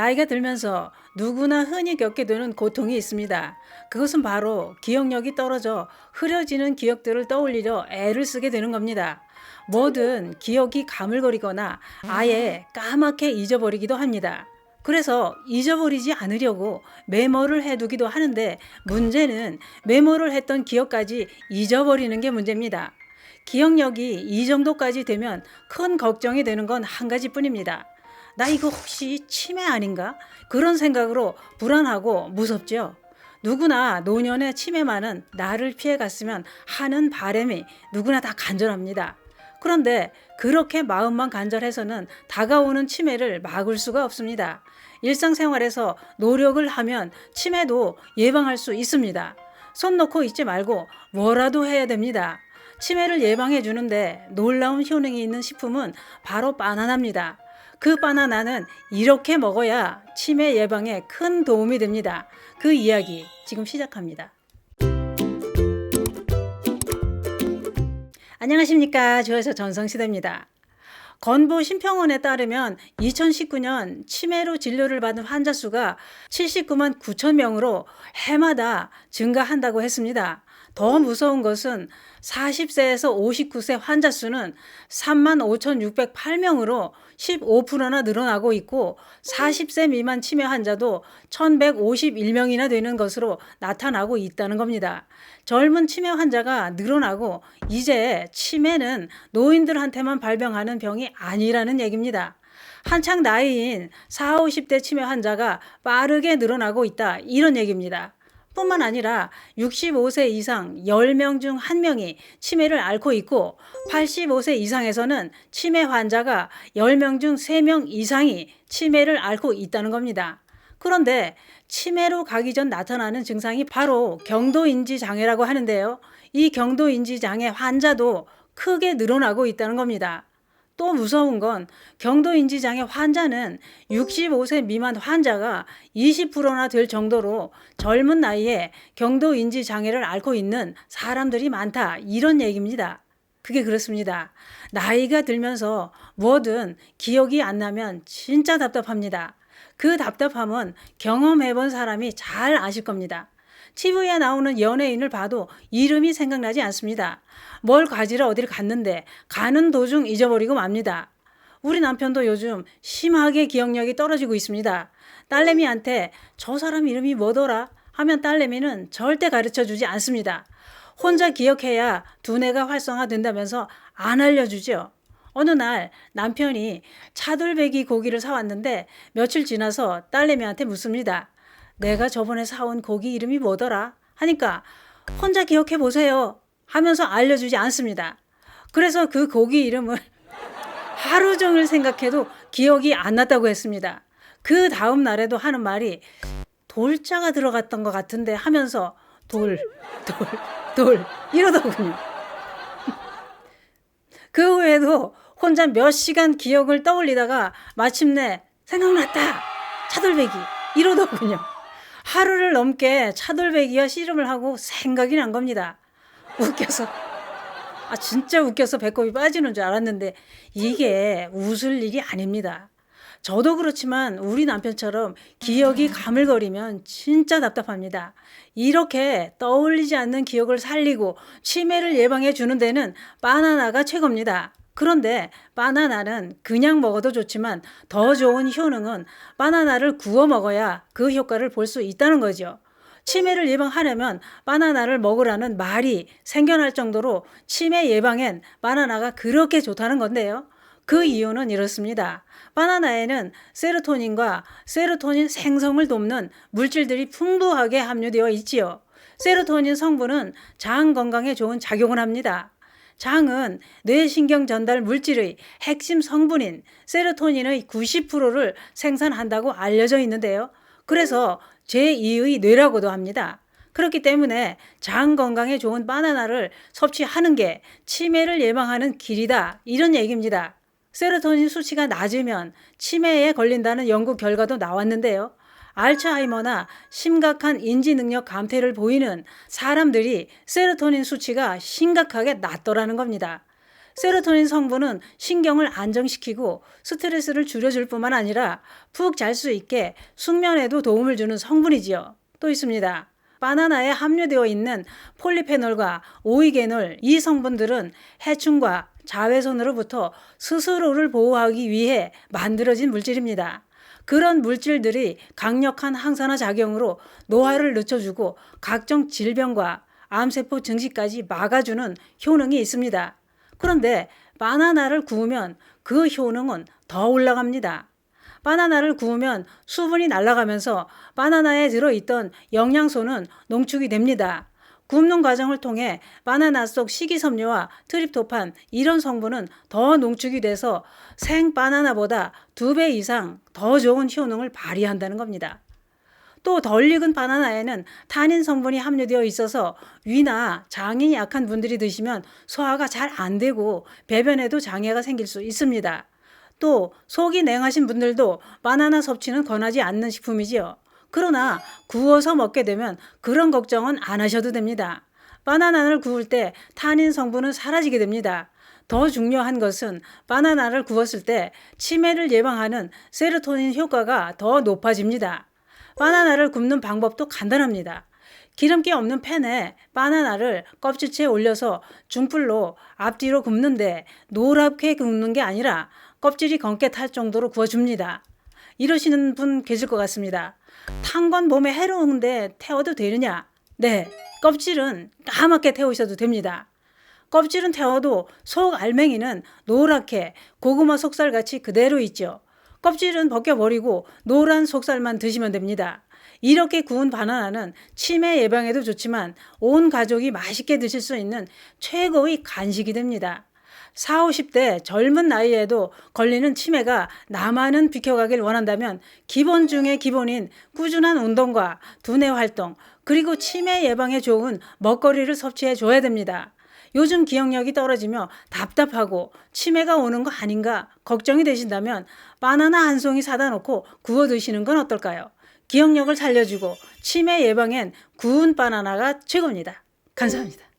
나이가 들면서 누구나 흔히 겪게 되는 고통이 있습니다. 그것은 바로 기억력이 떨어져 흐려지는 기억들을 떠올리려 애를 쓰게 되는 겁니다. 뭐든 기억이 가물거리거나 아예 까맣게 잊어버리기도 합니다. 그래서 잊어버리지 않으려고 메모를 해두기도 하는데 문제는 메모를 했던 기억까지 잊어버리는 게 문제입니다. 기억력이 이 정도까지 되면 큰 걱정이 되는 건 한 가지뿐입니다. 나 이거 혹시 치매 아닌가? 그런 생각으로 불안하고 무섭죠. 누구나 노년의 치매만은 나를 피해 갔으면 하는 바람이 누구나 다 간절합니다. 그런데 그렇게 마음만 간절해서는 다가오는 치매를 막을 수가 없습니다. 일상생활에서 노력을 하면 치매도 예방할 수 있습니다. 손 놓고 있지 말고 뭐라도 해야 됩니다. 치매를 예방해 주는데 놀라운 효능이 있는 식품은 바로 바나나입니다. 그 바나나는 이렇게 먹어야 치매 예방에 큰 도움이 됩니다. 그 이야기 지금 시작합니다. 안녕하십니까. 주에서 전성시대입니다. 건보 심평원에 따르면 2019년 치매로 진료를 받은 환자 수가 79만 9천 명으로 해마다 증가한다고 했습니다. 더 무서운 것은 40세에서 59세 환자 수는 3만 5,608명으로 15%나 늘어나고 있고 40세 미만 치매 환자도 1,151명이나 되는 것으로 나타나고 있다는 겁니다. 젊은 치매 환자가 늘어나고 이제 치매는 노인들한테만 발병하는 병이 아니라는 얘기입니다. 한창 나이인 4, 50대 치매 환자가 빠르게 늘어나고 있다. 이런 얘기입니다. 뿐만 아니라 65세 이상 10명 중 1명이 치매를 앓고 있고 85세 이상에서는 치매 환자가 10명 중 3명 이상이 치매를 앓고 있다는 겁니다. 그런데 치매로 가기 전 나타나는 증상이 바로 경도인지 장애라고 하는데요. 이 경도인지 장애 환자도 크게 늘어나고 있다는 겁니다. 또 무서운 건 경도 인지 장애 환자는 65세 미만 환자가 20%나 될 정도로 젊은 나이에 경도 인지 장애를 앓고 있는 사람들이 많다. 이런 얘기입니다. 그게 그렇습니다. 나이가 들면서 뭐든 기억이 안 나면 진짜 답답합니다. 그 답답함은 경험해본 사람이 잘 아실 겁니다. TV에 나오는 연예인을 봐도 이름이 생각나지 않습니다. 뭘 가지러 어디를 갔는데 가는 도중 잊어버리고 맙니다. 우리 남편도 요즘 심하게 기억력이 떨어지고 있습니다. 딸내미한테 저 사람 이름이 뭐더라? 하면 딸내미는 절대 가르쳐 주지 않습니다. 혼자 기억해야 두뇌가 활성화된다면서 안 알려주죠. 어느 날 남편이 차돌배기 고기를 사왔는데 며칠 지나서 딸내미한테 묻습니다. 내가 저번에 사온 고기 이름이 뭐더라? 하니까 혼자 기억해 보세요. 하면서 알려주지 않습니다. 그래서 그 고기 이름을 하루 종일 생각해도 기억이 안 났다고 했습니다. 그 다음 날에도 하는 말이 돌자가 들어갔던 것 같은데 하면서 돌, 돌, 돌 이러더군요. 그 후에도 혼자 몇 시간 기억을 떠올리다가 마침내 생각났다! 차돌배기! 이러더군요. 하루를 넘게 차돌배기와 씨름을 하고 생각이 난 겁니다. 웃겨서. 아, 진짜 웃겨서 배꼽이 빠지는 줄 알았는데 이게 웃을 일이 아닙니다. 저도 그렇지만 우리 남편처럼 기억이 가물거리면 진짜 답답합니다. 이렇게 떠올리지 않는 기억을 살리고 치매를 예방해 주는 데는 바나나가 최고입니다. 그런데 바나나는 그냥 먹어도 좋지만 더 좋은 효능은 바나나를 구워 먹어야 그 효과를 볼 수 있다는 거죠. 치매를 예방하려면 바나나를 먹으라는 말이 생겨날 정도로 치매 예방엔 바나나가 그렇게 좋다는 건데요. 그 이유는 이렇습니다. 바나나에는 세로토닌과 세로토닌 생성을 돕는 물질들이 풍부하게 함유되어 있지요. 세로토닌 성분은 장 건강에 좋은 작용을 합니다. 장은 뇌신경 전달 물질의 핵심 성분인 세로토닌의 90%를 생산한다고 알려져 있는데요. 그래서 제2의 뇌라고도 합니다. 그렇기 때문에 장 건강에 좋은 바나나를 섭취하는 게 치매를 예방하는 길이다. 이런 얘기입니다. 세로토닌 수치가 낮으면 치매에 걸린다는 연구 결과도 나왔는데요. 알츠하이머나 심각한 인지 능력 감퇴를 보이는 사람들이 세로토닌 수치가 심각하게 낮더라는 겁니다. 세로토닌 성분은 신경을 안정시키고 스트레스를 줄여줄 뿐만 아니라 푹 잘 수 있게 숙면에도 도움을 주는 성분이지요. 또 있습니다. 바나나에 함유되어 있는 폴리페놀과 오이게놀 이 성분들은 해충과 자외선으로부터 스스로를 보호하기 위해 만들어진 물질입니다. 그런 물질들이 강력한 항산화 작용으로 노화를 늦춰주고 각종 질병과 암세포 증식까지 막아주는 효능이 있습니다. 그런데 바나나를 구우면 그 효능은 더 올라갑니다. 바나나를 구우면 수분이 날아가면서 바나나에 들어있던 영양소는 농축이 됩니다. 굽는 과정을 통해 바나나 속 식이섬유와 트립토판 이런 성분은 더 농축이 돼서 생 바나나보다 두 배 이상 더 좋은 효능을 발휘한다는 겁니다. 또 덜 익은 바나나에는 타닌 성분이 함유되어 있어서 위나 장이 약한 분들이 드시면 소화가 잘 안 되고 배변에도 장애가 생길 수 있습니다. 또 속이 냉하신 분들도 바나나 섭취는 권하지 않는 식품이지요. 그러나 구워서 먹게 되면 그런 걱정은 안 하셔도 됩니다. 바나나를 구울 때 타닌 성분은 사라지게 됩니다. 더 중요한 것은 바나나를 구웠을 때 치매를 예방하는 세로토닌 효과가 더 높아집니다. 바나나를 굽는 방법도 간단합니다. 기름기 없는 팬에 바나나를 껍질째 올려서 중불로 앞뒤로 굽는데 노랗게 굽는 게 아니라 껍질이 검게 탈 정도로 구워줍니다. 이러시는 분 계실 것 같습니다. 탄 건 몸에 해로운데 태워도 되느냐? 네, 껍질은 까맣게 태우셔도 됩니다. 껍질은 태워도 속 알맹이는 노랗게 고구마 속살 같이 그대로 있죠. 껍질은 벗겨버리고 노란 속살만 드시면 됩니다. 이렇게 구운 바나나는 치매 예방에도 좋지만 온 가족이 맛있게 드실 수 있는 최고의 간식이 됩니다. 4, 50대 젊은 나이에도 걸리는 치매가 나만은 비켜가길 원한다면 기본 중에 기본인 꾸준한 운동과 두뇌 활동 그리고 치매 예방에 좋은 먹거리를 섭취해 줘야 됩니다. 요즘 기억력이 떨어지며 답답하고 치매가 오는 거 아닌가 걱정이 되신다면 바나나 한 송이 사다 놓고 구워 드시는 건 어떨까요? 기억력을 살려주고 치매 예방엔 구운 바나나가 최고입니다. 감사합니다.